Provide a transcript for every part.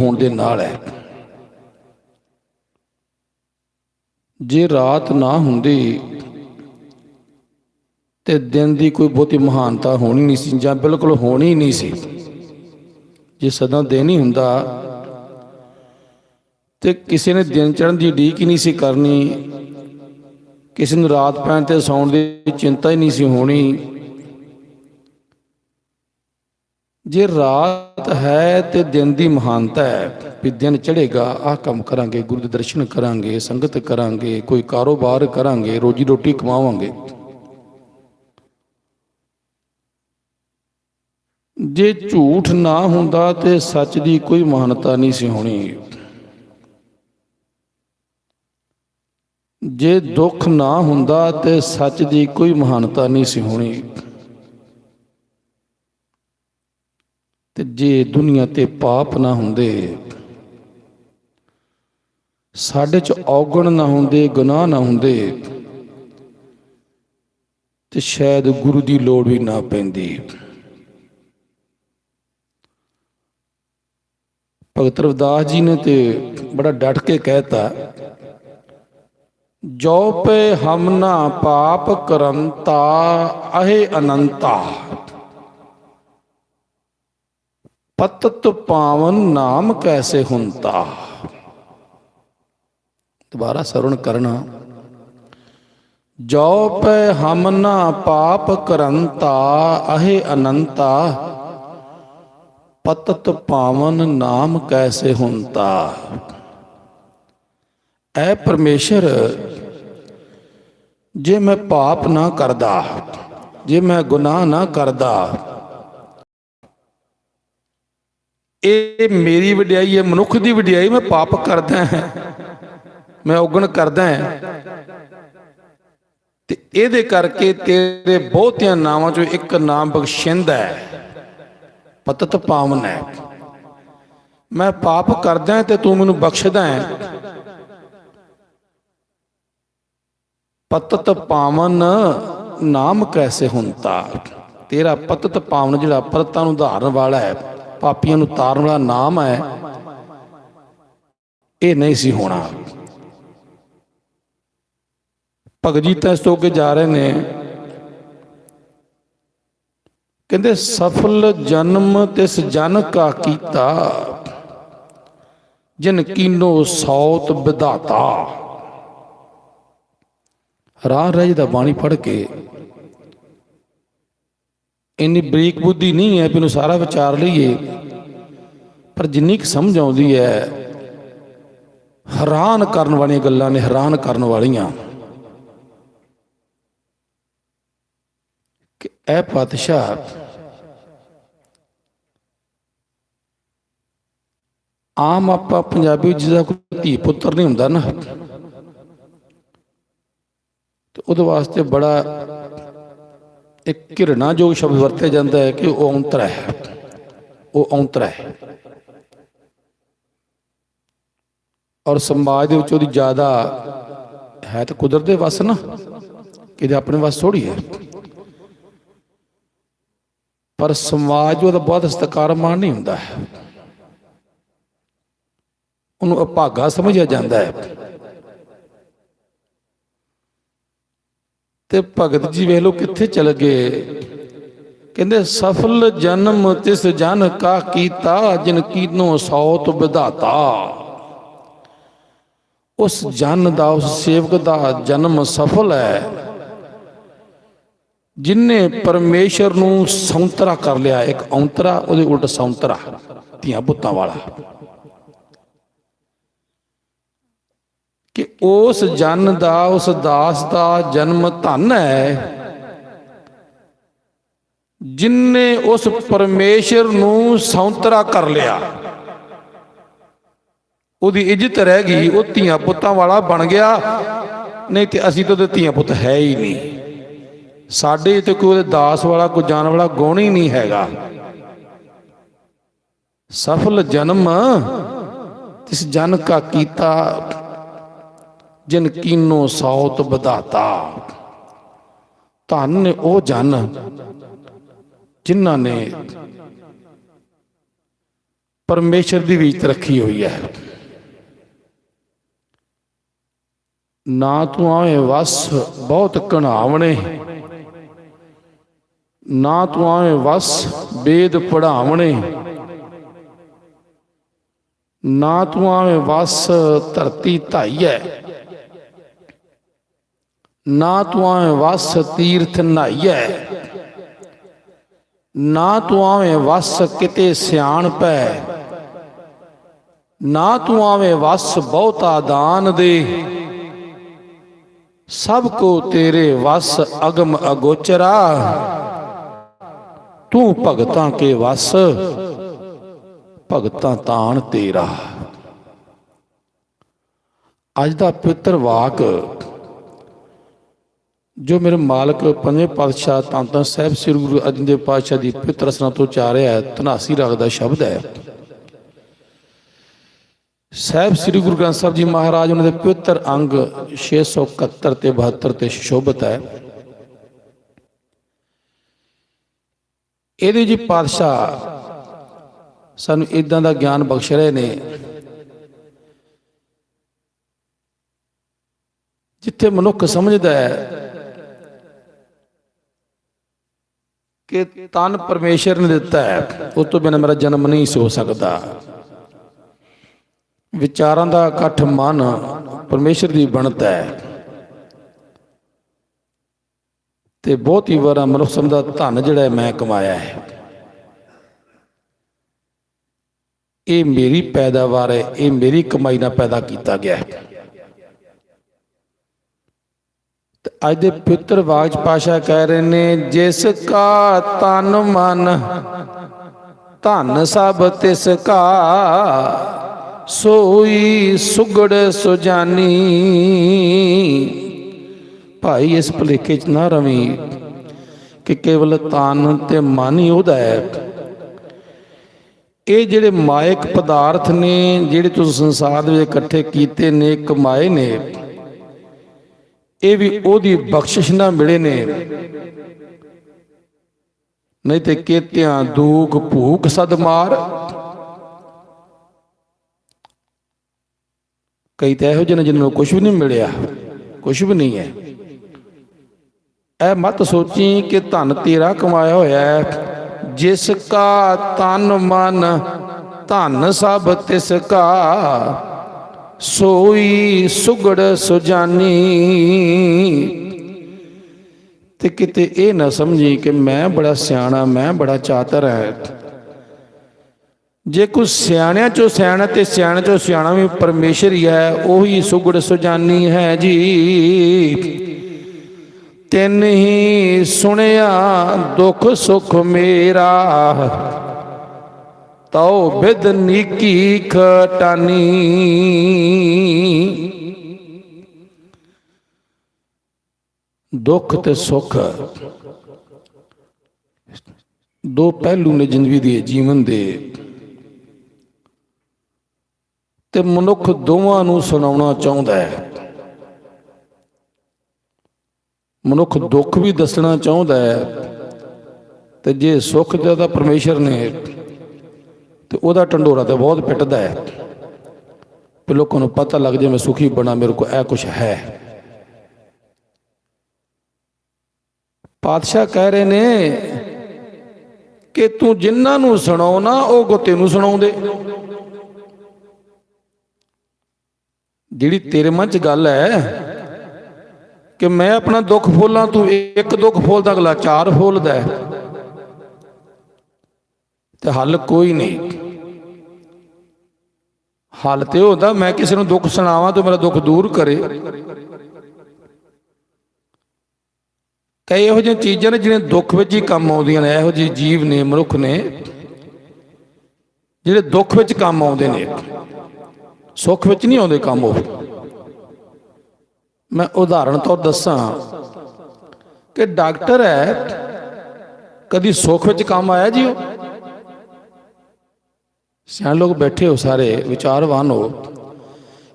ਹੋਣ ਦੇ ਨਾਲ ਹੈ। ਜੇ ਰਾਤ ਨਾ ਹੁੰਦੀ ਤੇ ਦਿਨ ਦੀ ਕੋਈ ਬਹੁਤੀ ਮਹਾਨਤਾ ਹੋਣੀ ਨਹੀਂ ਸੀ ਜਾਂ ਬਿਲਕੁਲ ਹੋਣੀ ਨਹੀਂ ਸੀ, ਜੇ ਸਦਾ ਦਿਨ ਹੀ ਹੁੰਦਾ ਤੇ ਕਿਸੇ ਨੇ ਦਿਨ ਚੜਨ ਦੀ ਉਡੀਕ ਹੀ ਨਹੀਂ ਸੀ ਕਰਨੀ, ਕਿਸੇ ਨੂੰ ਰਾਤ ਪੈਣ ਤੇ ਸੌਣ ਦੀ ਚਿੰਤਾ ਹੀ ਨਹੀਂ ਸੀ ਹੋਣੀ ਜੇ ਰਾਤ ਹੈ ਤੇ ਦਿਨ ਦੀ ਮਹਾਨਤਾ ਹੈ, ਵੀ ਦਿਨ ਚੜੇਗਾ ਆਹ ਕੰਮ ਕਰਾਂਗੇ, ਗੁਰੂ ਦੇ ਦਰਸ਼ਨ ਕਰਾਂਗੇ, ਸੰਗਤ ਕਰਾਂਗੇ, ਕੋਈ ਕਾਰੋਬਾਰ ਕਰਾਂਗੇ, ਰੋਜੀ ਰੋਟੀ ਕਮਾਵਾਂਗੇ। ਜੇ ਝੂਠ ਨਾ ਹੁੰਦਾ ਤੇ ਸੱਚ ਦੀ ਕੋਈ ਮਹਾਨਤਾ ਨਹੀਂ ਸੀ ਹੋਣੀ। ਜੇ ਦੁੱਖ ਨਾ ਹੁੰਦਾ ਤੇ ਸੱਚ ਦੀ ਕੋਈ ਮਹਾਨਤਾ ਨਹੀਂ ਸੀ ਹੋਣੀ। ਤੇ ਜੇ ਦੁਨੀਆ ਤੇ ਪਾਪ ਨਾ ਹੁੰਦੇ, ਸਾਡੇ ਚ ਔਗਣ ਨਾ ਹੁੰਦੇ, ਗੁਨਾਹ ਨਾ ਹੁੰਦੇ, ਤੇ ਸ਼ਾਇਦ ਗੁਰੂ ਦੀ ਲੋੜ ਵੀ ਨਾ ਪੈਂਦੀ। ਭਗਤ ਰਵਿਦਾਸ ਜੀ ਨੇ ਤੇ ਬੜਾ ਡਟ ਕੇ ਕਹਿਤਾ, ਜੋ ਪੇ ਹਮ ਨਾ ਪਾਪ ਕਰੰਤਾ, ਅਹੇ ਅਨੰਤਾ। ਪਤਤ ਪਾਵਨ ਨਾਮ ਕੈਸੇ ਹੁੰਤਾ ਦੁਬਾਰਾ ਸਰਵਣ ਕਰਨਾ। ਜੋ ਪੈ ਹਮ ਨਾ ਪਾਪ ਕਰੰਤਾ, ਅਹੇ ਅਨੰਤਾ। ਪਤਤ ਪਾਵਨ ਨਾਮ ਕੈਸੇ ਹੁੰਤਾ ਐ ਪਰਮੇਸ਼ਰ, ਜੇ ਮੈਂ ਪਾਪ ਨਾ ਕਰਦਾ, ਜੇ ਮੈਂ ਗੁਨਾਹ ਨਾ ਕਰਦਾ ਇਹ ਮੇਰੀ ਵਡਿਆਈ ਹੈ, ਮਨੁੱਖ ਦੀ ਵਡਿਆਈ, ਮੈਂ ਪਾਪ ਕਰਦਾ ਹਾਂ। ਮੈਂ ਔਗਣ ਕਰਦਾ ਹਾਂ। ਤੇ ਇਹਦੇ ਕਰਕੇ ਤੇਰੇ ਬਹੁਤਿਆਂ ਨਾਵਾਂ ਚੋਂ ਇੱਕ ਨਾਮ ਬਖਸ਼ਿੰਦਾ ਹੈ। ਪਤਤ ਪਾਵਨ ਹੈ। ਮੈਂ ਪਾਪ ਕਰਦਾ ਤੇ ਤੂੰ ਮੈਨੂੰ ਬਖਸ਼ਦਾ ਹੈ। ਪਤਤ ਪਾਵਨ ਨਾਮ ਕੈਸੇ ਹੁੰਦਾ? ਤੇਰਾ ਪਤਤ ਪਾਵਨ ਜਿਹੜਾ ਪਰਤਾਂ ਨੂੰ ਧਾਰਨ ਵਾਲਾ ਹੈ। ਪਾਪੀਆਂ ਨੂੰ ਤਾਰਨ ਵਾਲਾ ਨਾਮ ਹੈ। ਇਹ ਨਹੀਂ ਸੀ ਹੋਣਾ। ਭਗਤ ਜੀ ਤਾਂ ਇਸ ਤੋਂ ਅੱਗੇ ਜਾ ਰਹੇ ਨੇ। ਕਹਿੰਦੇ, ਸਫਲ ਜਨਮ ਤਿਸ ਜਨ ਕਾ ਕੀਤਾ। ਜਿਨ ਕੀਨੋ ਸੌਤ ਵਿਧਾਤਾ। ਰਾਹ ਰਾਜ ਦਾ ਬਾਣੀ ਪੜ੍ਹ ਕੇ। ਇੰਨੀ ਬਰੀਕ ਬੁੱਧੀ ਨਹੀਂ ਹੈ ਵੀ ਇਹਨੂੰ ਸਾਰਾ ਵਿਚਾਰ ਲਈਏ। ਪਰ ਜਿੰਨੀ ਕੁ ਸਮਝ ਆਉਂਦੀ ਹੈ, ਹੈਰਾਨ ਕਰਨ ਵਾਲੀਆਂ ਗੱਲਾਂ ਨੇ ਹੈਰਾਨ ਕਰਨ ਵਾਲੀਆਂ। ਕਿ ਇਹ ਪਾਤਸ਼ਾਹ ਆਮ ਆਪਾਂ ਪੰਜਾਬੀ ਜਿਹਦਾ ਕੋਈ ਧੀ ਪੁੱਤਰ ਨਹੀਂ ਹੁੰਦਾ ਨਾ, ਤੇ ਉਹਦੇ ਵਾਸਤੇ ਬੜਾ ਇੱਕ ਘਿਰਣਾ ਜੋ ਸ਼ਬਦ ਵਰਤਿਆ ਜਾਂਦਾ ਹੈ ਕਿ ਉਹ ਔਂਤਰਾ ਹੈ। ਉਹ ਔਂਤਰਾ ਹੈ। ਔਰ ਸਮਾਜ ਦੇ ਵਿੱਚ ਉਹਦੀ ਜ਼ਿਆਦਾ ਹੈ ਤਾਂ ਕੁਦਰਤ ਦੇ ਵਸ ਨਾ ਕਿਤੇ ਆਪਣੇ ਵਸ ਥੋੜੀ ਹੈ। ਪਰ ਸਮਾਜ ਉਹਦਾ ਬਹੁਤ ਸਤਿਕਾਰ ਮਾਣ ਨਹੀਂ ਹੁੰਦਾ ਹੈ। ਉਹਨੂੰ ਅਭਾਗਾ ਸਮਝਿਆ ਜਾਂਦਾ ਹੈ। ਤੇ ਭਗਤ ਜੀ ਵੇਖ ਲੋ ਕਿੱਥੇ ਚਲ ਗਏ। ਕਹਿੰਦੇ, ਸਫਲ ਜਨਮ ਤਿਸ ਜਨ ਕਾ ਕੀਤਾ, ਜਿਨ ਕੀਨੋ ਸੌਤ ਵਿਧਾਤਾ। ਉਸ ਜਨ ਦਾ, ਉਸ ਸੇਵਕ ਦਾ ਜਨਮ ਸਫਲ ਹੈ। ਜਿਨਨੇ ਪਰਮੇਸ਼ਰ ਨੂੰ ਸੌਂਤਰਾ ਕਰ ਲਿਆ, ਇੱਕ ਔਂਤਰਾ, ਉਹਦੇ ਉਲਟ ਸੌਂਤਰਾ, ਧੀਆਂ ਪੁੱਤਾਂ ਵਾਲਾ। ਕਿ ਉਸ ਜਨ ਦਾ, ਉਸ ਦਾਸ ਦਾ ਜਨਮ ਧਨ ਹੈ। ਜਿਨਨੇ ਉਸ ਪਰਮੇਸ਼ਰ ਨੂੰ ਸੌਂਤਰਾ ਕਰ ਲਿਆ। ਉਹਦੀ ਇੱਜ਼ਤ ਰਹਿ ਗਈ, ਉਹ ਧੀਆਂ ਪੁੱਤਾਂ ਵਾਲਾ ਬਣ ਗਿਆ। ਨਹੀਂ ਤੇ ਅਸੀਂ ਤਾਂ ਉਹਦੇ ਧੀਆਂ ਪੁੱਤ ਹੈ ਹੀ ਨਹੀਂ। ਸਾਡੇ ਤੇ ਕੋਈ ਉਹਦੇ ਦਾਸ ਵਾਲਾ, ਕੋਈ ਜਾਣ ਵਾਲਾ ਗੁਣ ਹੀ ਨਹੀਂ ਹੈਗਾ। ਸਫਲ ਜਨਮ, ਤਿਸ ਜਨ ਕਾ ਕੀਤਾ ਜਿਨ ਕੀਨੋ ਸੌਤ ਵਧਾਤਾ। ਧਨ ਉਹ ਜਨ ਜਿਨ੍ਹਾਂ ਨੇ ਪਰਮੇਸ਼ਰ ਦੀ ਵਿੱਚ ਰੱਖੀ ਹੋਈ ਹੈ। ਨਾ ਤੂੰ ਆਵੇਂ ਵਸ ਬਹੁਤ ਕਣਾਵਣੇ ਨਾ ਤੂੰ ਆਵੇਂ ਵਸ ਵੇਦ ਪੜਾਵਣੇ ਨਾ ਤੂੰ ਆਵੇਂ ਵਸ ਧਰਤੀ ਧਾਈ ਹੈ। ਨਾ ਤੂੰ ਆਵੇਂ ਵਸ ਤੀਰਥ ਨਹਾਈਐ। ਨਾ ਤੂੰ ਆਵੇਂ ਵਸ ਕਿਤੇ ਸਿਆਣ ਪੈ। ਨਾ ਤੂੰ ਆਵੇਂ ਵਸ ਬਹੁਤਾ ਦਾਨ ਦੇ। ਸਭ ਕੋ ਤੇਰੇ ਵਸ ਅਗਮ ਅਗੋਚਰਾ। ਤੂੰ ਭਗਤਾਂ ਕੇ ਵਸ, ਭਗਤਾਂ ਤਾਣ ਤੇਰਾ। ਅੱਜ ਦਾ ਪਵਿੱਤਰ ਵਾਕ ਜੋ ਮੇਰੇ ਮਾਲਕ ਪੰਜਵੇਂ ਪਾਤਸ਼ਾਹ ਤਾਂ ਸਾਹਿਬ ਸ੍ਰੀ ਗੁਰੂ ਅਰਜਨ ਦੇਵ ਪਾਤਸ਼ਾਹ ਦੀ ਪਵਿੱਤਰ ਰਸਨਾ ਤੋਂ ਉਚਾਰਿਆ ਹੈ, ਧਨਾਸੀ ਰਾਗ ਦਾ ਸ਼ਬਦ ਹੈ। ਸਾਹਿਬ ਸ੍ਰੀ ਗੁਰੂ ਗ੍ਰੰਥ ਸਾਹਿਬ ਜੀ ਮਹਾਰਾਜ ਉਹਨਾਂ ਦੇ ਪਵਿੱਤਰ ਅੰਗ 671 ਤੇ 72 ਤੇ ਸ਼ੋਭਤ ਹੈ। ਇਹਦੇ ਜੀ ਪਾਤਸ਼ਾਹ ਸਾਨੂੰ ਇਦਾਂ ਦਾ ਗਿਆਨ ਬਖਸ਼ ਰਹੇ ਨੇ ਜਿੱਥੇ ਮਨੁੱਖ ਸਮਝਦਾ ਹੈ ਕਿ ਤਨ ਪਰਮੇਸ਼ਰ ਨੇ ਦਿੱਤਾ ਹੈ। ਉਸ ਤੋਂ ਬਿਨਾਂ ਮੇਰਾ ਜਨਮ ਨਹੀਂ ਹੋ ਸਕਦਾ। ਵਿਚਾਰਾਂ ਦਾ ਇਕੱਠ ਮਨ ਪਰਮੇਸ਼ਰ ਦੀ ਬਣਦਾ ਹੈ। ਤੇ ਬਹੁਤੀ ਵਾਰ ਮਨੁੱਖ ਦਾ ਧਨ ਜਿਹੜਾ ਹੈ ਮੈਂ ਕਮਾਇਆ ਹੈ। ਇਹ ਮੇਰੀ ਪੈਦਾਵਾਰ ਹੈ, ਇਹ ਮੇਰੀ ਕਮਾਈ ਨਾਲ ਪੈਦਾ ਕੀਤਾ ਗਿਆ ਹੈ ਤੇ ਅੱਜ ਦੇ ਪਵਿੱਤਰ ਬਾਗ ਚ ਪਾਸ਼ਾ ਕਹਿ ਰਹੇ ਨੇ, ਜਿਸ ਕਾ ਤਨ ਮਨ, ਧਨ ਸਭ ਤਿਸ ਕਾ, ਸੋਈ ਸੁਗੜ ਸੁਜਾਨੀ। ਭਾਈ ਇਸ ਭੁਲੇਖੇ ਚ ਨਾ ਰਵੀ ਕਿ ਕੇਵਲ ਤਨ ਤੇ ਮਨ ਹੀ ਉਹਦਾ ਹੈ। ਇਹ ਜਿਹੜੇ ਮਾਇਕ ਪਦਾਰਥ ਨੇ, ਜਿਹੜੇ ਤੁਸੀਂ ਸੰਸਾਰ ਦੇ ਵਿੱਚ ਇਕੱਠੇ ਕੀਤੇ ਨੇ ਕਮਾਏ ਨੇ। ਇਹ ਵੀ ਉਹਦੀ ਬਖਸ਼ਿਸ਼ ਨਾਲ ਮਿਲੇ ਨੇ। ਨਹੀਂ ਤੇ ਕੇਤਿਆਂ ਦੁੱਖ ਭੂਖ ਸਦ ਮਾਰ। ਕਈ ਤਾਂ ਇਹੋ ਜਿਹੇ ਨੇ ਜਿਨ੍ਹਾਂ ਨੂੰ ਕੁਝ ਵੀ ਨਹੀਂ ਮਿਲਿਆ। ਕੁਝ ਵੀ ਨਹੀਂ ਹੈ। ਇਹ ਮਤ ਸੋਚੀ ਕਿ ਧਨ ਤੇਰਾ ਕਮਾਇਆ ਹੋਇਆ ਹੈ। ਜਿਸ ਕਾ ਤਨ ਮਨ ਧਨ ਸਭ ਤਿਸ ਕਾ ਸੋਈ ਸੁਗੜ ਸੁਜਾਨੀ। ਤੇ ਕਿਤੇ ਇਹ ਨਾ ਸਮਝੀ ਕਿ ਮੈਂ ਬੜਾ ਸਿਆਣਾ, ਮੈਂ ਬੜਾ ਚਾਤਰ ਹੈ ਜੇ ਕੋਈ ਸਿਆਣਿਆਂ ਚੋਂ ਸਿਆਣਾ ਤੇ ਸਿਆਣੇ ਚੋਂ ਸਿਆਣਾ ਵੀ ਪਰਮੇਸ਼ਰ ਹੀ ਹੈ, ਉਹੀ ਸੁਗੜ ਸੁਜਾਨੀ ਹੈ ਜੀ। ਤਿੰਨ ਹੀ ਸੁਣਿਆ ਦੁੱਖ ਸੁਖ ਮੇਰਾ। ਤਉ ਬਿਦ ਨੀਕੀ ਖਟਾਨੀ। ਦੁੱਖ ਤੇ ਸੁੱਖ। ਦੋ ਪਹਿਲੂ ਨੇ ਜ਼ਿੰਦਗੀ ਦੇ, ਜੀਵਨ ਦੇ। ਤੇ ਮਨੁੱਖ ਦੋਵਾਂ ਨੂੰ ਸੁਣਾਉਣਾ ਚਾਹੁੰਦਾ ਹੈ। ਮਨੁੱਖ ਦੁੱਖ ਵੀ ਦੱਸਣਾ ਚਾਹੁੰਦਾ ਹੈ। ਤੇ ਜੇ ਸੁੱਖ ਦਾ ਪਰਮੇਸ਼ਰ ਨੇ ਤੇ ਉਹਦਾ ਢੰਡੋਰਾ ਤੇ ਬਹੁਤ ਪਿੱਟਦਾ ਹੈ। ਤੇ ਲੋਕਾਂ ਨੂੰ ਪਤਾ ਲੱਗ ਜਾਏ ਮੈਂ ਸੁਖੀ ਬਣਾ, ਮੇਰੇ ਕੋ ਇਹ ਕੁਝ ਹੈ। ਪਾਤਸ਼ਾਹ ਕਹਿ ਰਹੇ ਨੇ ਕਿ ਤੂੰ ਜਿਨ੍ਹਾਂ ਨੂੰ ਸੁਣਾਉਣਾ ਉਹ ਕੋ ਤੈਨੂੰ ਸੁਣਾਉਂਦੇ ਜਿਹੜੀ ਤੇਰੇ ਮਨ 'ਚ ਗੱਲ ਹੈ ਕਿ ਮੈਂ ਆਪਣਾ ਦੁੱਖ ਫੋਲਾਂ, ਤੂੰ ਇੱਕ ਦੁੱਖ ਫੋਲਦਾ ਅਗਲਾ ਚਾਰ ਫੋਲਦਾ ਹੈ। ਤੇ ਹੱਲ ਕੋਈ ਨਹੀਂ। ਹੱਲ ਤੇ ਹੁੰਦਾ, ਮੈਂ ਕਿਸੇ ਨੂੰ ਦੁੱਖ ਸੁਣਾਵਾਂ ਤੇ ਮੇਰਾ ਦੁੱਖ ਦੂਰ ਕਰੇ। ਕਈ ਇਹੋ ਜਿਹੀਆਂ ਚੀਜ਼ਾਂ ਨੇ ਜਿਹੜੀਆਂ ਦੁੱਖ ਵਿੱਚ ਹੀ ਕੰਮ ਆਉਂਦੀਆਂ ਨੇ, ਇਹੋ ਜਿਹੇ ਜੀਵ ਨੇ, ਮਨੁੱਖ ਨੇ, ਜਿਹੜੇ ਦੁੱਖ ਵਿੱਚ ਕੰਮ ਆਉਂਦੇ ਨੇ। ਸੁੱਖ ਵਿੱਚ ਨਹੀਂ ਆਉਂਦੇ ਕੰਮ ਉਹ। ਮੈਂ ਉਦਾਹਰਣ ਤੌਰ ਦੱਸਾਂ ਕਿ ਡਾਕਟਰ ਹੈ ਕਦੀ ਸੁੱਖ ਵਿੱਚ ਕੰਮ ਆਇਆ ਜੀ ਉਹ? ਸਿਆਣ ਲੋਕ ਬੈਠੇ ਹੋ ਸਾਰੇ, ਵਿਚਾਰਵਾਨ ਹੋ।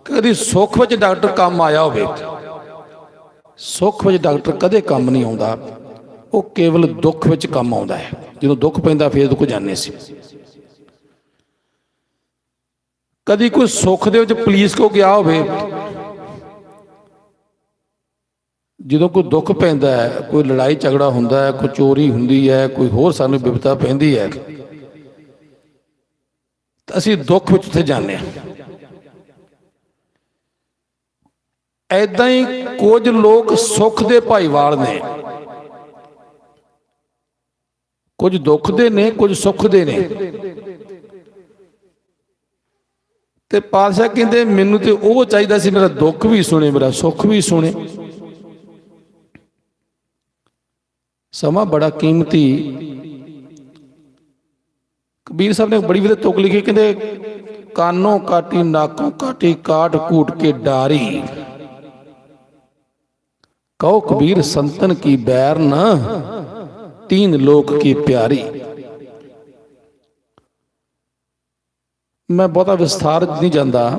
ਕਦੀ ਸੁੱਖ ਵਿੱਚ ਡਾਕਟਰ ਕੰਮ ਆਇਆ ਹੋਵੇ। ਸੁੱਖ ਵਿੱਚ ਡਾਕਟਰ ਕਦੇ ਕੰਮ ਨਹੀਂ ਆਉਂਦਾ। ਉਹ ਕੇਵਲ ਦੁੱਖ ਵਿੱਚ ਕੰਮ ਆਉਂਦਾ ਹੈ। ਜਦੋਂ ਦੁੱਖ ਪੈਂਦਾ, ਫੇਰ ਦੁੱਖ ਜਾਣੇ ਸੀ ਕਦੀ ਕੋਈ ਸੁੱਖ ਦੇ ਵਿੱਚ ਪੁਲਿਸ ਕੋ ਗਿਆ ਹੋਵੇ। ਜਦੋਂ ਕੋਈ ਦੁੱਖ ਪੈਂਦਾ ਹੈ, ਕੋਈ ਲੜਾਈ ਝਗੜਾ ਹੁੰਦਾ ਹੈ, ਕੋਈ ਚੋਰੀ ਹੁੰਦੀ ਹੈ, ਕੋਈ ਹੋਰ ਸਾਨੂੰ ਵਿਪਤਾ ਪੈਂਦੀ ਹੈ ਅਸੀਂ ਦੁੱਖ ਵਿੱਚ ਉੱਥੇ ਜਾਂਦੇ ਹਾਂ। ਐਦਾਂ ਹੀ ਕੁਝ ਲੋਕ ਸੁੱਖ ਦੇ ਭਾਈਵਾਲ ਨੇ। ਕੁਝ ਦੁੱਖ ਦੇ ਨੇ, ਕੁਝ ਸੁੱਖ ਦੇ ਨੇ। ਤੇ ਪਾਤਸ਼ਾਹ ਕਹਿੰਦੇ, ਮੈਨੂੰ ਤੇ ਉਹ ਚਾਹੀਦਾ ਸੀ, ਮੇਰਾ ਦੁੱਖ ਵੀ ਸੁਣੇ, ਮੇਰਾ ਸੁੱਖ ਵੀ ਸੁਣੇ। ਸਮਾਂ ਬੜਾ ਕੀਮਤੀ ਕਬੀਰ ਸਾਹਿਬ ਨੇ ਬੜੀ ਵਧੀਆ ਤੁਕ ਲਿਖੀ, ਕਹਿੰਦੇ, ਕਾਨੋਂ ਕਾਟੀ, ਨਾਕੋਂ ਕਾਟੀ, ਕਾਟ ਕੂਟ ਕੇ ਡਾਰੀ। ਕਹੋ ਕਬੀਰ, ਸੰਤਨ ਕੀ ਬੈਰ ਨਾ, ਤੀਨ ਲੋਕ ਕੀ ਪਿਆਰੀ। ਮੈਂ ਬਹੁਤਾ ਵਿਸਥਾਰ ਨਹੀਂ ਜਾਂਦਾ।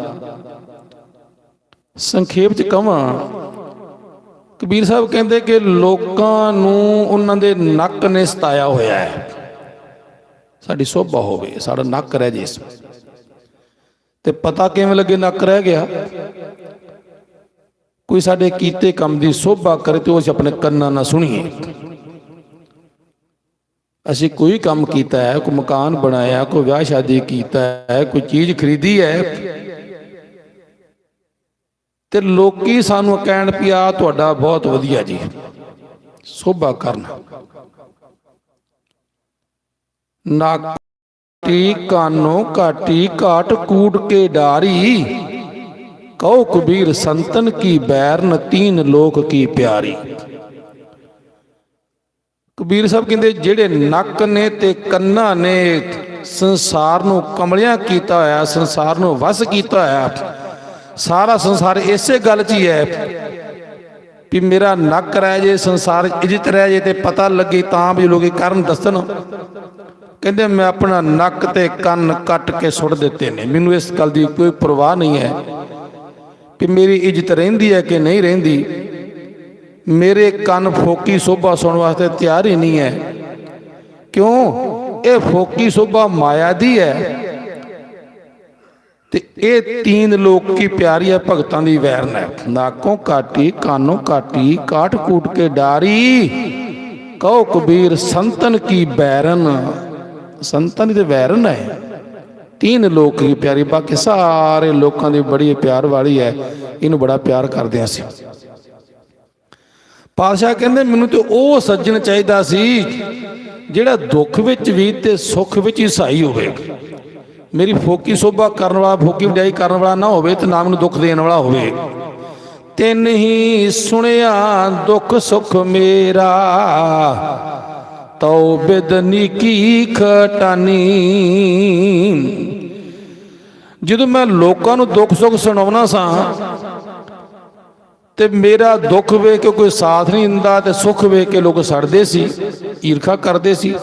ਸੰਖੇਪ ਚ ਕਵਾਂ, ਕਬੀਰ ਸਾਹਿਬ ਕਹਿੰਦੇ ਕਿ ਲੋਕਾਂ ਨੂੰ ਉਹਨਾਂ ਦੇ ਨੱਕ ਨੇ ਸਤਾਇਆ ਹੋਇਆ ਹੈ। ਸਾਡੀ ਸੋਭਾ ਹੋਵੇ, ਸਾਡਾ ਨੱਕ ਰਹਿ ਜੇ ਇਸ ਤੇ ਪਤਾ ਕਿਵੇਂ ਲੱਗੇ ਨੱਕ ਰਹਿ ਗਿਆ? ਕੋਈ ਸਾਡੇ ਕੀਤੇ ਕੰਮ ਦੀ ਸੋਭਾ ਕਰੇ ਤੇ ਉਹ ਅਸੀਂ ਆਪਣੇ ਕੰਨਾਂ ਨਾਲ ਸੁਣੀਏ। ਅਸੀਂ ਕੋਈ ਕੰਮ ਕੀਤਾ ਹੈ, ਕੋਈ ਮਕਾਨ ਬਣਾਇਆ ਕੋਈ ਵਿਆਹ ਸ਼ਾਦੀ ਕੀਤਾ ਹੈ, ਕੋਈ ਚੀਜ਼ ਖਰੀਦੀ ਹੈ। ਤੇ ਲੋਕੀ ਸਾਨੂੰ ਕਹਿਣ ਪਿਆ ਤੁਹਾਡਾ ਬਹੁਤ ਵਧੀਆ ਜੀ, ਸੋਭਾ ਕਰਨਾ। ਨਾਟੀ ਕਾਨੋ ਕਾਟੀ ਕਾਟ ਕੂਟ ਕੇ ਡਾਰੀ। ਕਹੋ ਕਬੀਰ ਸੰਤਨ ਕੀ ਬੈਰਨ ਤੀਨ ਲੋਕ ਕੀ ਪਿਆਰੀ। ਕਬੀਰ ਸਾਹਿਬ ਕਹਿੰਦੇ, ਜਿਹੜੇ ਨੱਕ ਨੇ ਤੇ ਕੰਨਾਂ ਨੇ ਸੰਸਾਰ ਨੂੰ ਕਮਲਿਆਂ ਕੀਤਾ ਹੋਇਆ, ਸੰਸਾਰ ਨੂੰ ਵਸ ਕੀਤਾ ਹੋਇਆ। ਸਾਰਾ ਸੰਸਾਰ ਇਸੇ ਗੱਲ 'ਚ ਹੀ ਹੈ ਵੀ ਮੇਰਾ ਨੱਕ ਰਹਿ ਜੇ, ਸੰਸਾਰ ਇੱਜ਼ਤ ਰਹਿ ਜੇ ਤੇ ਪਤਾ ਲੱਗੇ ਤਾਂ ਵੀ ਲੋਕੀ ਕਰਨ ਦੱਸਣ। ਕਹਿੰਦੇ ਮੈਂ ਆਪਣਾ ਨੱਕ ਤੇ ਕੰਨ ਕੱਟ ਕੇ ਸੁੱਟ ਦਿੱਤੇ ਨੇ। ਮੈਨੂੰ ਇਸ ਗੱਲ ਦੀ ਕੋਈ ਪਰਵਾਹ ਨਹੀਂ ਹੈ ਕਿ ਮੇਰੀ ਇੱਜ਼ਤ ਰਹਿੰਦੀ ਹੈ ਕਿ ਨਹੀਂ ਰਹਿੰਦੀ। ਮੇਰੇ ਕੰਨ ਫੋਕੀ ਸੋਭਾ ਸੁਣਨ ਵਾਸਤੇ ਤਿਆਰ ਹੀ ਨਹੀਂ ਹੈ। ਕਿਉਂ? ਇਹ ਫੋਕੀ ਸੋਭਾ ਮਾਇਆ ਦੀ ਹੈ। ਤੇ ਇਹ ਤੀਨ ਲੋਕ ਕੀ ਪਿਆਰੀ ਹੈ, ਭਗਤਾਂ ਦੀ ਵੈਰਨ ਹੈ ਨਾਕੋਂ ਕਾਟੀ, ਕਾਨੋਂ ਕਾਟੀ ਕਾਟ ਕੂਟ ਕੇ ਡਾਰੀ। ਕਹੋ ਕਬੀਰ, ਸੰਤਨ ਕੀ ਬੈਰਨ। ਸੰਤਾਂ ਦੀ ਤੇ ਵੈਰਨ ਹੈ। ਤੀਨ ਲੋਕ ਕੀ ਪਿਆਰੀ, ਬਾਕੀ ਸਾਰੇ ਲੋਕਾਂ ਦੀ ਬੜੀ ਪਿਆਰ ਵਾਲੀ ਹੈ। ਇਹਨੂੰ ਬੜਾ ਪਿਆਰ ਕਰਦੇ ਹਾਂ ਅਸੀਂ। ਪਾਤਸ਼ਾਹ ਕਹਿੰਦੇ, ਮੈਨੂੰ ਤੇ ਉਹ ਸੱਜਣ ਚਾਹੀਦਾ ਸੀ, ਜਿਹੜਾ ਦੁੱਖ ਵਿੱਚ ਵੀ ਤੇ ਸੁੱਖ ਵਿੱਚ ਹੀ ਸਹਾਈ ਹੋਵੇ। ਮੇਰੀ ਫੋਕੀ ਸੋਭਾ ਕਰਨ ਵਾਲਾ, ਫੋਕੀ ਵਡਿਆਈ ਕਰਨ ਵਾਲਾ ਨਾ ਹੋਵੇ ਤੇ ਨਾ ਮੈਨੂੰ ਦੁੱਖ ਦੇਣ ਵਾਲਾ ਹੋਵੇ। ਤਿੰਨ ਹੀ ਸੁਣਿਆ, ਦੁੱਖ ਸੁੱਖ ਮੇਰਾ। ਤਉ ਬਿਦਨੀ ਖਟਾਨੀ। ਜਦੋਂ ਮੈਂ ਲੋਕਾਂ ਨੂੰ ਦੁੱਖ ਸੁੱਖ ਸੁਣਾਉਣਾ ਸਾਂ ਤੇ ਮੇਰਾ ਦੁੱਖ ਵੇਖ ਕੇ ਕੋਈ ਸਾਥ ਨਹੀਂ ਦਿੰਦਾ ਤੇ ਸੁੱਖ ਵੇਖ ਕੇ ਲੋਕ ਸੜਦੇ ਸੀ, ਈਰਖਾ ਕਰਦੇ ਸੀ।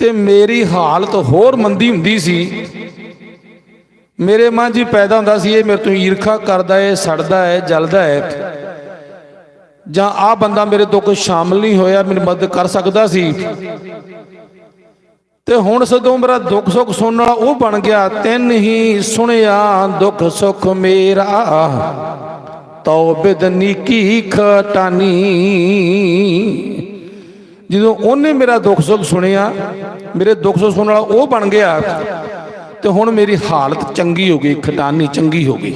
ਤੇ ਮੇਰੀ ਹਾਲਤ ਹੋਰ ਮੰਦੀ ਹੁੰਦੀ ਸੀ। ਮੇਰੇ ਮਨ ਜੀ ਪੈਦਾ ਹੁੰਦਾ ਸੀ, ਇਹ ਮੇਰੇ ਤੋਂ ਈਰਖਾ ਕਰਦਾ ਹੈ ਸੜਦਾ ਹੈ ਜਲਦਾ ਹੈ ਜਾਂ ਆ ਬੰਦਾ ਮੇਰੇ ਦੁੱਖ ਸ਼ਾਮਲ ਨਹੀਂ ਹੋਇਆ, ਮੇਰੀ ਮਦਦ ਕਰ ਸਕਦਾ ਸੀ? ਤੇ ਹੁਣ ਸਦੋਂ ਮੇਰਾ ਦੁੱਖ ਸੁੱਖ ਸੁਣਨ ਵਾਲਾ ਉਹ ਬਣ ਗਿਆ, ਤਿੰਨ ਹੀ ਸੁਣਿਆ, ਦੁੱਖ ਸੁੱਖ ਮੇਰਾ। ਤਉ ਬਿਦਨੀ ਖਟਾਨੀ। ਜਦੋਂ ਉਹਨੇ ਮੇਰਾ ਦੁੱਖ ਸੁੱਖ ਸੁਣਿਆ, ਮੇਰੇ ਦੁੱਖ ਸੁੱਖ ਸੁਣਨ ਵਾਲਾ ਉਹ ਬਣ ਗਿਆ, ਤੇ ਹੁਣ ਮੇਰੀ ਹਾਲਤ ਚੰਗੀ ਹੋ ਗਈ, ਖਟਾਨੀ ਚੰਗੀ ਹੋ ਗਈ।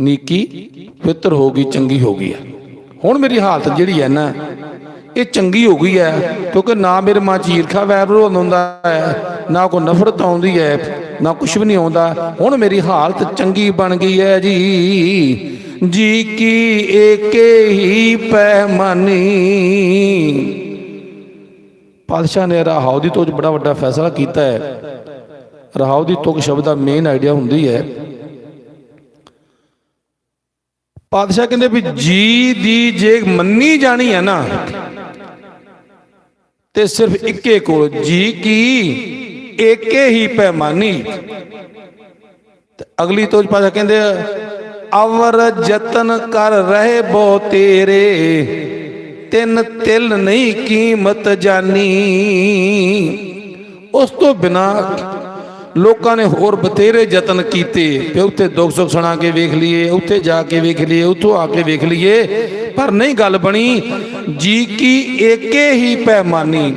ਨੀਕੀ ਪਿੱਤਰ ਹੋ ਗਈ ਚੰਗੀ ਹੋ ਗਈ ਹੈ ਹੁਣ ਮੇਰੀ ਹਾਲਤ ਜਿਹੜੀ ਹੈ ਨਾ ਇਹ ਚੰਗੀ ਹੋ ਗਈ ਹੈ ਕਿਉਂਕਿ ਨਾ ਮੇਰੇ ਮਾਂ 'ਚ ਈਰਖਾ ਵੈਰ ਵਿਰੋਧ ਹੁੰਦਾ ਹੈ ਨਾ ਕੋਈ ਨਫ਼ਰਤ ਆਉਂਦੀ ਹੈ ਨਾ ਕੁਝ ਵੀ ਨਹੀਂ ਆਉਂਦਾ ਹੁਣ ਮੇਰੀ ਹਾਲਤ ਚੰਗੀ ਬਣ ਗਈ ਹੈ ਜੀ ਜੀ ਕੀ ਏਕੇ ਹੀ ਪੈਮਾਨੀ ਪਾਤਸ਼ਾਹ ਨੇ ਰਹਾਉ ਦੀ ਤੋਜ ਬੜਾ ਵੱਡਾ ਫੈਸਲਾ ਕੀਤਾ ਹੈ ਰਹਾਉ ਦੀ ਤੁਕ ਸ਼ਬਦ ਦਾ ਮੇਨ ਆਈਡੀਆ ਹੁੰਦੀ ਹੈ ਪਾਤਸ਼ਾਹ ਕਹਿੰਦੇ ਵੀ ਜੀ ਦੀ ਜੇ ਮੰਨੀ ਜਾਣੀ ਹੈ ਨਾ, ਤੇ ਸਿਰਫ ਇੱਕੇ ਕੋਲ ਜੀ ਕੀ? ਏਕੇ ਹੀ ਪੈਮਾਨੀ। ਤੇ ਅਗਲੀ ਤੋਜ ਪਾਤਸ਼ਾਹ ਕਹਿੰਦੇ ਅਵਰ ਯਤਨ ਕਰ ਰਹੇ ਬੋ ਤੇਰੇ, ਤਿੰਨ ਤਿਲ ਨਹੀਂ ਕੀਮਤ ਜਾਨੀ। ਉਸ ਤੋਂ ਬਿਨਾ ਲੋਕਾਂ ਨੇ ਹੋਰ ਬਤੇਰੇ ਯਤਨ ਕੀਤੇ। ਤੇ ਉੱਥੇ ਦੁੱਖ ਸੁੱਖ ਸੁਣਾ ਕੇ ਵੇਖ ਲਈਏ, ਉੱਥੇ ਜਾ ਕੇ ਵੇਖ ਲਈਏ, ਉੱਥੋਂ ਆ ਕੇ ਵੇਖ ਲਈਏ। ਪਰ ਨਹੀਂ ਗੱਲ ਬਣੀ, ਜੀ ਕੀ ਏਕੇ ਹੀ ਪੈਮਾਨੀ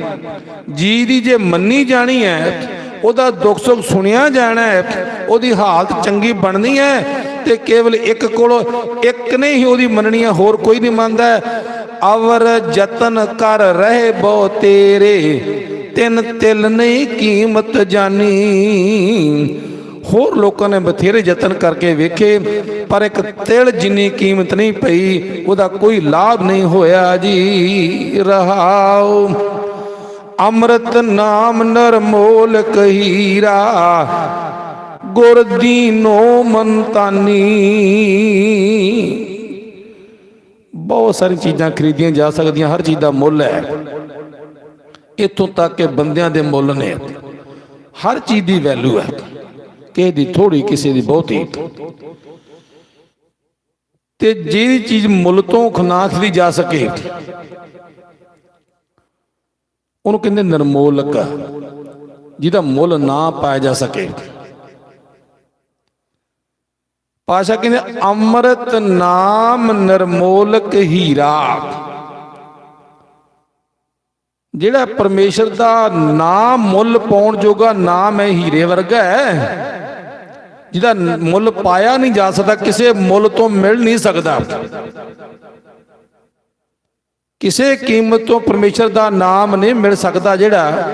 ਜੀ ਦੀ ਜੇ ਮੰਨੀ ਜਾਣੀ ਹੈ, ਉਹਦਾ ਦੁੱਖ ਸੁੱਖ ਸੁਣਿਆ ਜਾਣਾ ਹੈ, ਉਹਦੀ ਹਾਲਤ ਚੰਗੀ ਬਣਨੀ ਹੈ, ਤੇ ਕੇਵਲ ਇੱਕ ਕੋਲ ਇੱਕ ਨੇ ਹੀ ਉਹਦੀ ਮੰਨਣੀ ਹੈ, ਹੋਰ ਕੋਈ ਨਹੀਂ ਮੰਨਦਾ ਅਵਰ ਯਤਨ ਕਰ ਰਹੇ ਬਹੁ ਤੇਰੇ। ਤਿੰਨ ਤਿਲ ਨਹੀਂ ਕੀਮਤ ਜਾਨੀ। ਹੋਰ ਲੋਕਾਂ ਨੇ ਬਥੇਰੇ ਯਤਨ ਕਰਕੇ ਵੇਖੇ, ਪਰ ਇੱਕ ਤਿਲ ਜਿੰਨੀ ਕੀਮਤ ਨਹੀਂ ਪਈ, ਉਹਦਾ ਕੋਈ ਲਾਭ ਨਹੀਂ ਹੋਇਆ ਜੀ। ਰਹਾਉ ਅੰਮ੍ਰਿਤ ਨਾਮ ਨਰਮੋਲ ਕਹੀਰਾ, ਗੁਰ ਦੀਨੋ ਮਨਤਾਨੀ ਬਹੁਤ ਸਾਰੀਆਂ ਚੀਜ਼ਾਂ ਖਰੀਦੀਆਂ ਜਾ ਸਕਦੀਆਂ, ਹਰ ਚੀਜ਼ ਦਾ ਮੁੱਲ ਹੈ। ਇੱਥੋਂ ਤੱਕ ਕਿ ਬੰਦਿਆਂ ਦੇ ਮੁੱਲ ਨੇ ਹਰ ਚੀਜ਼ ਦੀ ਵੈਲਿਊ ਹੈ। ਕਿਸੇ ਦੀ ਥੋੜੀ ਕਿਸੇ ਦੀ ਬਹੁਤੀ। ਤੇ ਜਿਹੜੀ ਚੀਜ਼ ਮੁੱਲ ਤੋਂ ਖਨਾ ਖਰੀਦੀ ਜਾ ਸਕੇ, ਉਹਨੂੰ ਕਹਿੰਦੇ ਨਿਰਮੋਲਕ, ਜਿਹਦਾ ਮੁੱਲ ਨਾ ਪਾਇਆ ਜਾ ਸਕੇ। ਪਾਸ਼ਾ ਕਹਿੰਦੇ, ਅੰਮ੍ਰਿਤ ਨਾਮ ਨਰਮੋਲਕ ਹੀਰਾ। ਜਿਹੜਾ ਪਰਮੇਸ਼ਰ ਦਾ ਨਾਮ ਮੁੱਲ ਪਾਉਣ ਜੋਗਾ ਨਾਮ ਹੈ, ਹੀਰੇ ਵਰਗਾ ਹੈ। ਜਿਹਦਾ ਮੁੱਲ ਪਾਇਆ ਨਹੀਂ ਜਾ ਸਕਦਾ, ਕਿਸੇ ਮੁੱਲ ਤੋਂ ਮਿਲ ਨਹੀਂ ਸਕਦਾ। ਕਿਸੇ ਕੀਮਤ ਤੋਂ ਪਰਮੇਸ਼ਰ ਦਾ ਨਾਮ ਨਹੀਂ ਮਿਲ ਸਕਦਾ ਜਿਹੜਾ,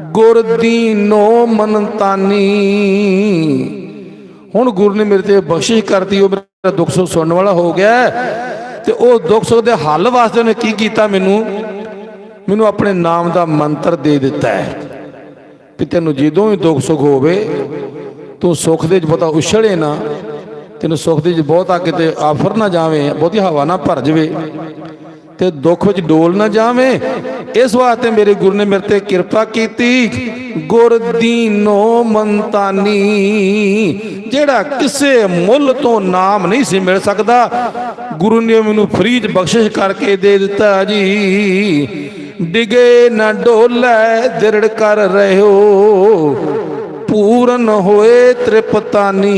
ਗੁਰ ਗੁਰਦੀਨੋ ਮਨਤਾਨੀ। ਹੁਣ ਗੁਰੂ ਨੇ ਮੇਰੇ ਤੇ ਬਖਸ਼ਿਸ਼ ਕਰਤੀ, ਉਹ ਮੇਰਾ ਦੁੱਖ ਸੁੱਖ ਸੁਣਨ ਵਾਲਾ ਹੋ ਗਿਆ। ਤੇ ਉਹ ਦੁੱਖ ਸੁੱਖ ਦੇ ਹੱਲ ਵਾਸਤੇ ਉਹਨੇ ਕੀ ਕੀਤਾ ਮੈਨੂੰ? ਮੈਨੂੰ ਆਪਣੇ ਨਾਮ ਦਾ ਮੰਤਰ ਦੇ ਦਿੱਤਾ ਹੈ ਵੀ ਤੈਨੂੰ ਜਦੋਂ ਵੀ ਦੁੱਖ ਸੁੱਖ ਹੋਵੇ, ਤੂੰ ਸੁੱਖ ਦੇ ਵਿੱਚ ਬਹੁਤਾ ਉਛਲੇ ਨਾ, ਤੈਨੂੰ ਸੁੱਖ ਦੇ ਵਿੱਚ ਬਹੁਤਾ ਕਿਤੇ ਆਫਰ ਨਾ ਜਾਵੇ, ਬਹੁਤੀ ਹਵਾ ਨਾ ਭਰ ਜਵੇ, ਤੇ ਦੁੱਖ ਵਿੱਚ ਡੋਲ ਨਾ ਜਾਵੇਂ। ਇਸ ਵਾਸਤੇ ਮੇਰੇ ਗੁਰੂ ਨੇ ਮੇਰੇ ਤੇ ਕਿਰਪਾ ਕੀਤੀ। ਗੁਰ ਦੀਨੋ ਮੰਤਾਨੀ, ਜਿਹੜਾ ਕਿਸੇ ਮੁੱਲ ਤੋਂ ਨਾਮ ਨਹੀਂ ਸੀ ਮਿਲ ਸਕਦਾ, ਗੁਰੂ ਨੇ ਮੈਨੂੰ ਫਰੀ ਚ ਬਖਸ਼ਿਸ਼ ਕਰਕੇ ਦੇ ਦਿੱਤਾ ਜੀ। ਡਿਗੇ ਨਾ ਡੋਲੇ, ਦਿਰੜ ਕਰ ਰਹਿਓ। ਪੂਰਨ ਹੋਏ ਤ੍ਰਿਪਤਾਨੀ।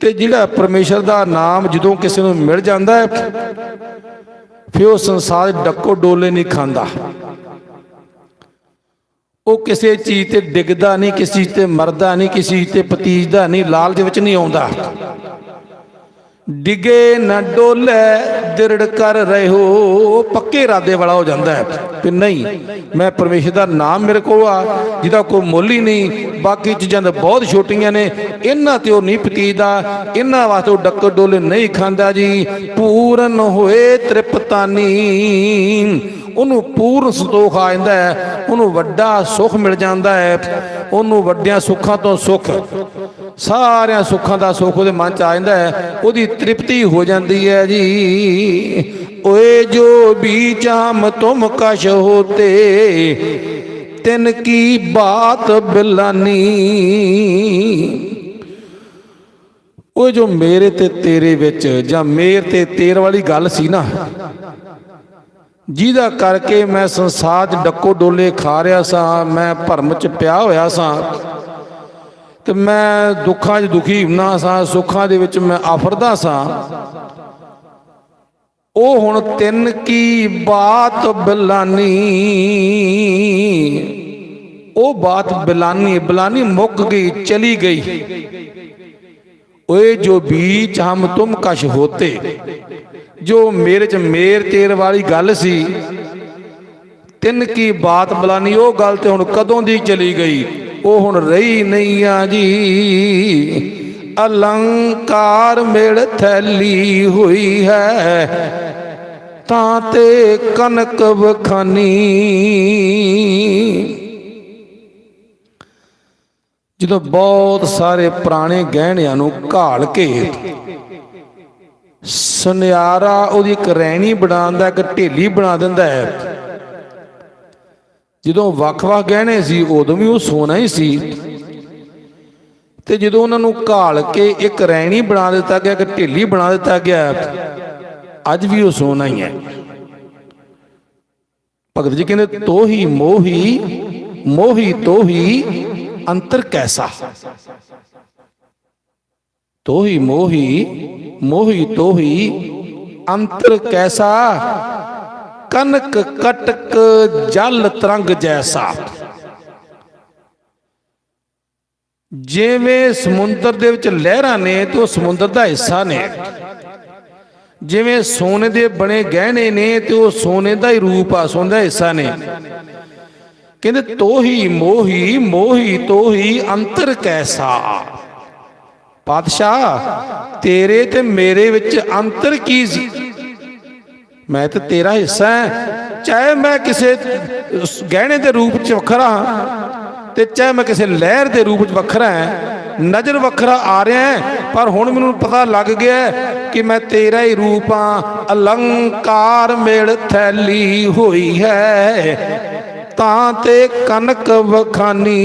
ਤੇ ਜਿਹੜਾ ਪਰਮੇਸ਼ਰ ਦਾ ਨਾਮ ਜਦੋਂ ਕਿਸੇ ਨੂੰ ਮਿਲ ਜਾਂਦਾ ਹੈ, ਫਿਰ ਉਹ ਸੰਸਾਰ ਡੱਕੋ ਡੋਲੇ ਨਹੀਂ ਖਾਂਦਾ। ਉਹ ਕਿਸੇ ਚੀਜ਼ ਤੇ ਡਿੱਗਦਾ ਨਹੀਂ, ਕਿਸੇ ਚੀਜ਼ ਤੇ ਮਰਦਾ ਨਹੀਂ, ਕਿਸੇ ਚੀਜ਼ ਤੇ ਪਤੀਜਦਾ ਨਹੀਂ, ਲਾਲਚ ਵਿੱਚ ਨਹੀਂ ਆਉਂਦਾ। ਡਿਗੇ ਨਾ ਡੋਲੇ, ਦਿਰੜ ਕਰ ਰਹਿਓ ਪੱਕੇ ਇਰਾਦੇ ਵਾਲਾ ਹੋ ਜਾਂਦਾ ਹੈ। ਕਿ ਨਹੀਂ, ਮੈਂ ਪਰਮੇਸ਼ਰ ਦਾ ਨਾਮ ਮੇਰੇ ਕੋਲ ਆ, ਜਿਹਦਾ ਕੋਈ ਮੁੱਲ ਹੀ ਨਹੀਂ। ਬਾਕੀ ਚੀਜ਼ਾਂ ਤਾਂ ਬਹੁਤ ਛੋਟੀਆਂ ਨੇ। ਇਹਨਾਂ ਤੇ ਉਹ ਨਹੀਂ ਪਤੀਦਾ। ਇਹਨਾਂ ਵਾਸਤੇ ਉਹ ਡੱਕਰ ਡੋਲੇ ਨਹੀਂ ਖਾਂਦਾ ਜੀ। ਪੂਰਨ ਹੋਏ ਤ੍ਰਿਪਤਾਨੀ। ਉਹਨੂੰ ਪੂਰਨ ਸੰਤੋਖ ਆ ਜਾਂਦਾ ਹੈ, ਉਹਨੂੰ ਵੱਡਾ ਸੁੱਖ ਮਿਲ ਜਾਂਦਾ ਹੈ, ਉਹਨੂੰ ਵੱਡਿਆਂ ਸੁੱਖਾਂ ਤੋਂ ਸੁੱਖ, ਸਾਰਿਆਂ ਸੁੱਖਾਂ ਦਾ ਸੁੱਖ ਉਹਦੇ ਮਨ ਚ ਆ ਜਾਂਦਾ ਹੈ, ਉਹਦੀ ਤ੍ਰਿਪਤੀ ਹੋ ਜਾਂਦੀ ਹੈ ਜੀ। ਓਏ ਜੋ ਬੀਚ ਹਮ ਤੁਮ ਕਸ਼ ਹੋਤੇ, ਤਿਨ ਕੀ ਬਾਤ ਬਿਲਾਨੀ। ਓਏ ਜੋ ਮੇਰੇ ਤੇ ਤੇਰੇ ਵਿੱਚ ਜਾਂ ਮੇਰ ਤੇ ਤੇਰ ਵਾਲੀ ਗੱਲ ਸੀ ਨਾ ਜਿਹਦਾ ਕਰਕੇ ਮੈਂ ਸੰਸਾਰ 'ਚ ਡੱਕੋ ਡੋਲੇ ਖਾ ਰਿਹਾ ਸਾਂ, ਮੈਂ ਭਰਮ 'ਚ ਪਿਆ ਹੋਇਆ ਸਾਂ ਤੇ ਮੈਂ ਦੁੱਖਾਂ 'ਚ ਦੁਖੀ ਹੁੰਨਾ ਸਾਂ, ਸੁੱਖਾਂ ਦੇ ਵਿੱਚ ਮੈਂ ਆਫਰਦਾ ਸਾਂ। ਉਹ ਹੁਣ ਤਿੰਨ ਕੀ ਬਾਤ ਬਿਲਾਨੀ? ਉਹ ਬਾਤ ਬਿਲਾਨੀ ਬਿਲਾਨੀ ਮੁੱਕ ਗਈ, ਚਲੀ ਗਈ। ਓਏ ਜੋ ਬੀਚ ਹਮ ਤੁਮ ਕਸ਼ ਹੋਤੇ। ਜੋ ਮੇਰੇ ਚ ਮੇਰ ਤੇਰ ਵਾਲੀ ਗੱਲ ਸੀ, ਤਿੰਨ ਕੀ ਬਾਤ ਬਲਾਨੀ, ਉਹ ਗੱਲ ਤੇ ਹੁਣ ਕਦੋਂ ਦੀ ਚਲੀ ਗਈ? ਉਹ ਹੁਣ ਰਹੀ ਨਹੀਂ ਆ ਜੀ। ਅਲੰਕਾਰ ਮਿਲ ਥੈਲੀ ਹੋਈ ਹੈ, ਤਾਂ ਤੇ ਕਨਕ ਵਖਾਨੀ। ਜਦੋਂ ਬਹੁਤ ਸਾਰੇ ਪੁਰਾਣੇ ਗਹਿਣਿਆਂ ਨੂੰ ਘਾਲ ਕੇ ਸੁਨਿਆਰਾ ਉਹਦੀ ਇੱਕ ਰਹਿਣੀ ਬਣਾਉਂਦਾ ਇੱਕ ਢੇਲੀ ਬਣਾ ਦਿੰਦਾ ਹੈ। ਜਦੋਂ ਵੱਖ-ਵੱਖ ਗਹਿਣੇ ਸੀ, ਉਦੋਂ ਵੀ ਉਹ ਸੋਨਾ ਹੀ ਸੀ। ਤੇ ਜਦੋਂ ਉਹਨਾਂ ਨੂੰ ਘਾਲ ਕੇ ਇੱਕ ਰਹਿਣੀ ਬਣਾ ਦਿੱਤਾ ਗਿਆ, ਇੱਕ ਢੇਲੀ ਬਣਾ ਦਿੱਤਾ ਗਿਆ, ਅੱਜ ਵੀ ਉਹ ਸੋਨਾ ਹੀ ਹੈ। ਭਗਤ ਜੀ ਕਹਿੰਦੇ, ਤੋਹੀ ਮੋਹੀ ਮੋਹੀ ਤੋਹੀ, ਅੰਤਰ ਕੈਸਾ? ਤੋਹੀ ਮੋਹੀ ਮੋਹੀ ਤੋਹੀ, ਅੰਤਰ ਕੈਸਾ? ਕਨਕ ਕਟਕ ਜਲ ਤਰੰਗ ਜੈਸਾ। ਜਿਵੇਂ ਸਮੁੰਦਰ ਦੇ ਵਿੱਚ ਲਹਿਰਾਂ ਨੇ, ਤੇ ਉਹ ਸਮੁੰਦਰ ਦਾ ਹਿੱਸਾ ਨੇ। ਜਿਵੇਂ ਸੋਨੇ ਦੇ ਬਣੇ ਗਹਿਣੇ ਨੇ, ਤੇ ਉਹ ਸੋਨੇ ਦਾ ਹੀ ਰੂਪ ਆ, ਸੋਨੇ ਦਾ ਹਿੱਸਾ ਨੇ। ਕਹਿੰਦੇ ਤੋਹੀ ਮੋਹੀ ਮੋਹੀ ਤੋਹੀ, ਅੰਤਰ ਕੈਸਾ? ਪਾਤਸ਼ਾਹ ਤੇਰੇ ਤੇ ਮੇਰੇ ਵਿੱਚ ਅੰਤਰ ਕੀ ਸੀ? ਮੈਂ ਤੇ ਤੇਰਾ ਹਿੱਸਾ ਹਾਂ ਚਾਹੇ ਮੈਂ ਕਿਸੇ ਗਹਿਣੇ ਦੇ ਰੂਪ 'ਚ ਵੱਖਰਾ ਹਾਂ ਤੇ ਚਾਹੇ ਮੈਂ ਕਿਸੇ ਲਹਿਰ ਦੇ ਰੂਪ 'ਚ ਵੱਖਰਾ ਹਾਂ ਨਜ਼ਰ ਵੱਖਰਾ ਆ ਰਿਹਾ ਹੈ ਪਰ ਹੁਣ ਮੈਨੂੰ ਪਤਾ ਲੱਗ ਗਿਆ ਕਿ ਮੈਂ ਤੇਰਾ ਹੀ ਰੂਪ ਹਾਂ। ਅਲੰਕਾਰ ਮੇਲ ਥੈਲੀ ਹੋਈ ਹੈ। ਤਾਂ ਤੇ ਕਨਕ ਵਖਾਨੀ।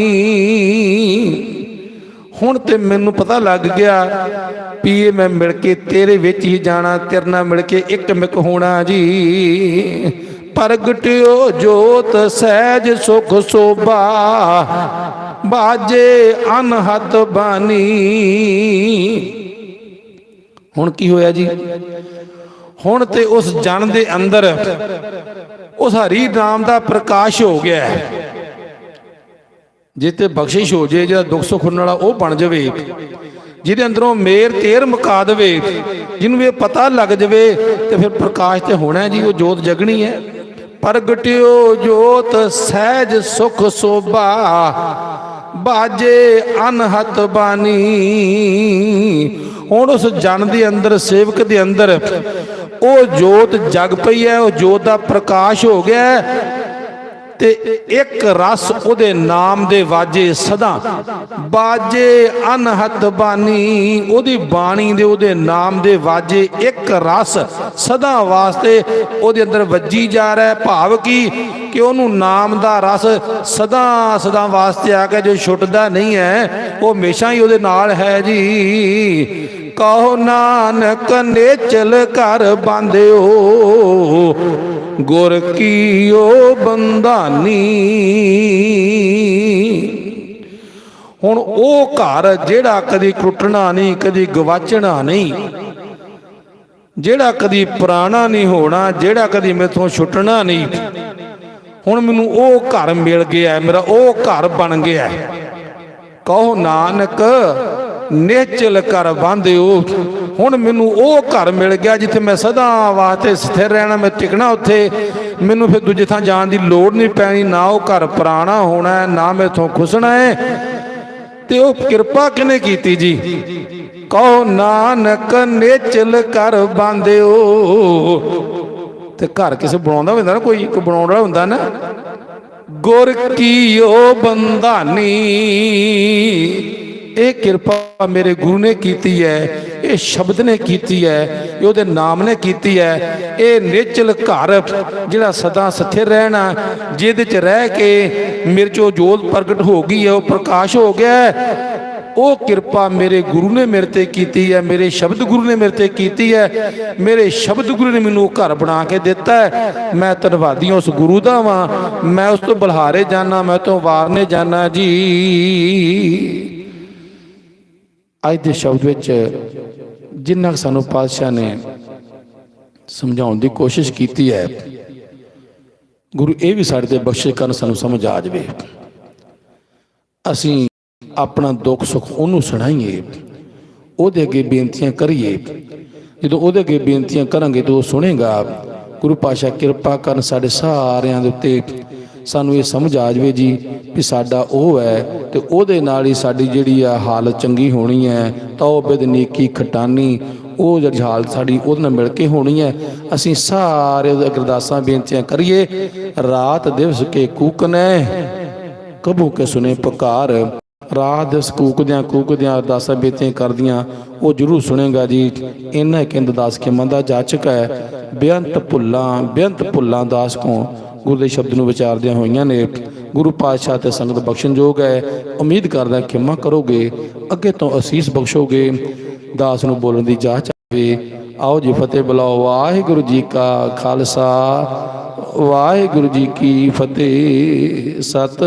ਹੁਣ ਤੇ ਮੈਨੂੰ ਪਤਾ ਲੱਗ ਗਿਆ ਵੀ ਇਹ ਮੈਂ ਮਿਲ ਕੇ ਤੇਰੇ ਵਿੱਚ ਹੀ ਜਾਣਾ, ਤੇਰੇ ਨਾਲ ਮਿਲ ਕੇ ਇੱਕ ਮਿਕ ਹੋਣਾ ਜੀ। ਪ੍ਰਗਟਿਓ ਜੋਤ ਸਹਿਜ ਸੁਖ ਸੋਭਾ, ਬਾਜੇ ਅਨਹਤ ਬਾਣੀ। ਹੁਣ ਕੀ ਹੋਇਆ ਜੀ? ਹੁਣ ਤੇ ਉਸ ਜਨ ਦੇ ਅੰਦਰ, ਉਸ ਹਰੀ ਨਾਮ ਦਾ ਪ੍ਰਕਾਸ਼ ਹੋ ਗਿਆ। ਹੈ ਜੇ ਤੇ ਬਖਸ਼ਿਸ਼ ਹੋ ਜੇ, ਜਿਹੜਾ ਦੁੱਖ ਸੁੱਖ ਵਾਲਾ ਉਹ ਬਣ ਜਾਵੇ, ਜਿਹਦੇ ਅੰਦਰੋਂ ਮੇਰ ਤੇਰ ਮੁਕਾ ਦੇਵੇ, ਜਿਹਨੂੰ ਇਹ ਪਤਾ ਲੱਗ ਜਾਵੇ, ਤੇ ਫਿਰ ਪ੍ਰਕਾਸ਼ ਤੇ ਹੋਣਾ ਜੀ, ਉਹ ਜੋਤ ਜਗਣੀ ਹੈ। ਪ੍ਰਗਟਿਓ ਜੋਤ ਸਹਿਜ ਸੁਖ ਸੋਭਾ, ਬਾਜੇ ਅਨਹਤ ਬਾਣੀ। ਹੁਣ ਉਸ ਜਨ ਦੇ ਅੰਦਰ, ਸੇਵਕ ਦੇ ਅੰਦਰ, ਉਹ ਜੋਤ ਜਗ ਪਈ ਹੈ, ਉਹ ਜੋਤ ਦਾ ਪ੍ਰਕਾਸ਼ ਹੋ ਗਿਆ ਤੇ ਇੱਕ ਰਸ ਉਹਦੇ ਨਾਮ ਦੇ ਵਾਜੇ ਸਦਾ। ਬਾਜੇ ਅਨਹਤ ਬਾਣੀ ਉਹਦੀ ਬਾਣੀ ਦੇ ਉਹਦੇ ਨਾਮ ਦੇ ਵਾਜੇ ਇੱਕ ਰਸ ਸਦਾ ਵਾਸਤੇ ਉਹਦੇ ਅੰਦਰ ਵੱਜੀ ਜਾ ਰਿਹਾ ਭਾਵ ਕੀ ਕਿ ਉਹਨੂੰ ਨਾਮ ਦਾ ਰਸ ਸਦਾ ਸਦਾ ਵਾਸਤੇ ਆ ਕੇ ਜੋ ਛੁੱਟਦਾ ਨਹੀਂ ਹੈ, ਉਹ ਹਮੇਸ਼ਾ ਹੀ ਉਹਦੇ ਨਾਲ ਹੈ ਜੀ। ਕਹੋ ਨਾਨਕ ਨੇਚਲ ਕਰ ਬੰਦਿਓ ਗੁਰ ਕੀਓ ਬੰਧਾਨੀ। ਹੁਣ ਉਹ ਘਰ ਜਿਹੜਾ ਕਦੀ ਟੁੱਟਣਾ ਨਹੀਂ, ਕਦੀ ਗਵਾਚਣਾ ਨਹੀਂ, ਜਿਹੜਾ ਕਦੀ ਪੁਰਾਣਾ ਨਹੀਂ ਹੋਣਾ, ਜਿਹੜਾ ਕਦੀ ਮੇਥੋਂ ਛੁੱਟਣਾ ਨਹੀਂ, ਹੁਣ ਮੈਨੂੰ ਉਹ ਘਰ ਮਿਲ ਗਿਆ, ਮੇਰਾ ਉਹ ਘਰ ਬਣ ਗਿਆ। ਕਹੋ ਨਾਨਕ ਨੇਚਲ ਕਰ ਬੰਦਿਓ ਹੁਣ ਮੈਨੂੰ ਉਹ ਘਰ ਮਿਲ ਗਿਆ ਜਿੱਥੇ ਮੈਂ ਸਦਾ ਵਾਸਤੇ ਸਥਿਰ ਰਹਿਣਾ, ਮੈਂ ਟਿਕਣਾ ਉੱਥੇ। ਮੈਨੂੰ ਫਿਰ ਦੂਜੇ ਥਾਂ ਜਾਣ ਦੀ ਲੋੜ ਨਹੀਂ ਪੈਣੀ, ਨਾ ਉਹ ਘਰ ਪੁਰਾਣਾ ਹੋਣਾ ਨਾ ਮੈਥੋਂ ਖੁਸਣਾ ਹੈ। ਤੇ ਉਹ ਕਿਰਪਾ ਕਿਨੇ ਕੀਤੀ ਜੀ? ਕਹੋ ਨਾਨਕ ਨਿਚਲ ਕਰ ਬੰਦਿਓ ਤੇ ਘਰ ਕਿਸੇ ਬਣਾਉਂਦਾ ਹੁੰਦਾ ਨਾ ਕੋਈ ਕੋਈ ਬਣਾਉਣ ਵਾਲਾ ਹੁੰਦਾ ਨਾ। ਗੁਰ ਕੀਓ ਬੰਦਾਨੀ ਇਹ ਕਿਰਪਾ ਮੇਰੇ ਗੁਰੂ ਨੇ ਕੀਤੀ ਹੈ, ਇਹ ਸ਼ਬਦ ਨੇ ਕੀਤੀ ਹੈ, ਇਹ ਉਹਦੇ ਨਾਮ ਨੇ ਕੀਤੀ ਹੈ। ਇਹ ਨਿਚਲ ਘਰ ਜਿਹੜਾ ਸਦਾ ਸਥਿਰ ਰਹਿਣਾ, ਜਿਹਦੇ ਚ ਰਹਿ ਕੇ ਮੇਰੇ ਚੋਂ ਜੋਤ ਪ੍ਰਗਟ ਹੋ ਗਈ ਹੈ, ਉਹ ਪ੍ਰਕਾਸ਼ ਹੋ ਗਿਆ ਹੈ। ਉਹ ਕਿਰਪਾ ਮੇਰੇ ਗੁਰੂ ਨੇ ਮੇਰੇ ਤੇ ਕੀਤੀ ਹੈ, ਮੇਰੇ ਸ਼ਬਦ ਗੁਰੂ ਨੇ ਮੇਰੇ ਤੇ ਕੀਤੀ ਹੈ। ਮੇਰੇ ਸ਼ਬਦ ਗੁਰੂ ਨੇ ਮੈਨੂੰ ਘਰ ਬਣਾ ਕੇ ਦਿੱਤਾ ਹੈ। ਮੈਂ ਧੰਨਵਾਦੀ ਹਾਂ ਉਸ ਗੁਰੂ ਦਾ ਵਾਂ। ਮੈਂ ਉਸ ਤੋਂ ਬਲਹਾਰੇ ਜਾਣਾ ਮੈਂ ਤੋਂ ਵਾਰਨੇ ਜਾਣਾ ਜੀ। ਅੱਜ ਦੇ ਸ਼ਬਦ ਵਿੱਚ ਜਿੰਨਾ ਕੁ ਸਾਨੂੰ ਪਾਤਸ਼ਾਹ ਨੇ ਸਮਝਾਉਣ ਦੀ ਕੋਸ਼ਿਸ਼ ਕੀਤੀ ਹੈ, ਗੁਰੂ ਇਹ ਵੀ ਸਾਡੇ ਤੇ ਬਖਸ਼ਿਸ਼ ਕਰਨ ਸਾਨੂੰ ਸਮਝ ਆ ਜਾਵੇ। ਅਸੀਂ ਆਪਣਾ ਦੁੱਖ ਸੁੱਖ ਉਹਨੂੰ ਸੁਣਾਈਏ, ਉਹਦੇ ਅੱਗੇ ਬੇਨਤੀਆਂ ਕਰੀਏ। ਜਦੋਂ ਉਹਦੇ ਅੱਗੇ ਬੇਨਤੀਆਂ ਕਰਾਂਗੇ ਤਾਂ ਉਹ ਸੁਣੇਗਾ, ਗੁਰੂ ਪਾਸ਼ਾ ਕਿਰਪਾ ਕਰਨ ਸਾਡੇ ਸਾਰਿਆਂ ਦੇ ਉੱਤੇ ਸਾਨੂੰ ਇਹ ਸਮਝ ਆ ਜਾਵੇ ਜੀ ਵੀ ਸਾਡਾ ਉਹ ਹੈ ਤੇ ਉਹਦੇ ਨਾਲ ਹੀ ਸਾਡੀ ਜਿਹੜੀ ਆ ਹਾਲਤ ਚੰਗੀ ਹੋਣੀ ਹੈ, ਤੌਬੇ ਦੀ ਨੇਕੀ ਖਟਾਨੀ, ਉਹ ਜਿਹੜੀ ਹਾਲਤ ਸਾਡੀ ਉਹਦੇ ਨਾਲ ਮਿਲ ਕੇ ਹੋਣੀ ਹੈ। ਅਸੀਂ ਸਾਰੇ ਅਰਦਾਸਾਂ ਬੇਨਤੀਆਂ ਕਰੀਏ, ਰਾਤ ਦਿਵਸ ਕੇ ਕੂਕਨੇ ਕਬੂ ਕੇ ਸੁਨੇ ਪੁਕਾਰ। ਰਾਤ ਦਿਵਸ ਕੂਕਦਿਆਂ ਕੂਕਦਿਆਂ ਅਰਦਾਸਾਂ ਬੇਨਤੀਆਂ ਕਰਦੀਆਂ, ਉਹ ਜਰੂਰ ਸੁਣੇਗਾ ਜੀ। ਇਹਨਾਂ ਕਹਿੰਦ ਦਾਸ ਕੇ ਮੰਦਾ ਜਾਚਕ ਹੈ, ਬੇਅੰਤ ਭੁੱਲਾਂ ਬੇਅੰਤ ਭੁੱਲਾਂ ਦਾਸ ਕੋ ਗੁਰੂ ਦੇ ਸ਼ਬਦ ਨੂੰ ਵਿਚਾਰਦਿਆਂ ਹੋਈਆਂ ਨੇ। ਗੁਰੂ ਪਾਤਸ਼ਾਹ ਤੇ ਸੰਗਤ ਬਖਸ਼ਣਯੋਗ ਹੈ। ਉਮੀਦ ਕਰਦਾ ਖਿਮਾ ਕਰੋਗੇ, ਅੱਗੇ ਤੋਂ ਅਸੀਸ ਬਖਸ਼ੋਗੇ। ਦਾਸ ਨੂੰ ਬੋਲਣ ਦੀ ਜਾਚ ਆਵੇ। ਆਓ ਜੀ ਫਤਿਹ ਬੁਲਾਓ। ਵਾਹਿਗੁਰੂ ਜੀ ਕਾ ਖਾਲਸਾ। ਵਾਹਿਗੁਰੂ ਜੀ ਕੀ ਫਤਿਹ। ਸਤ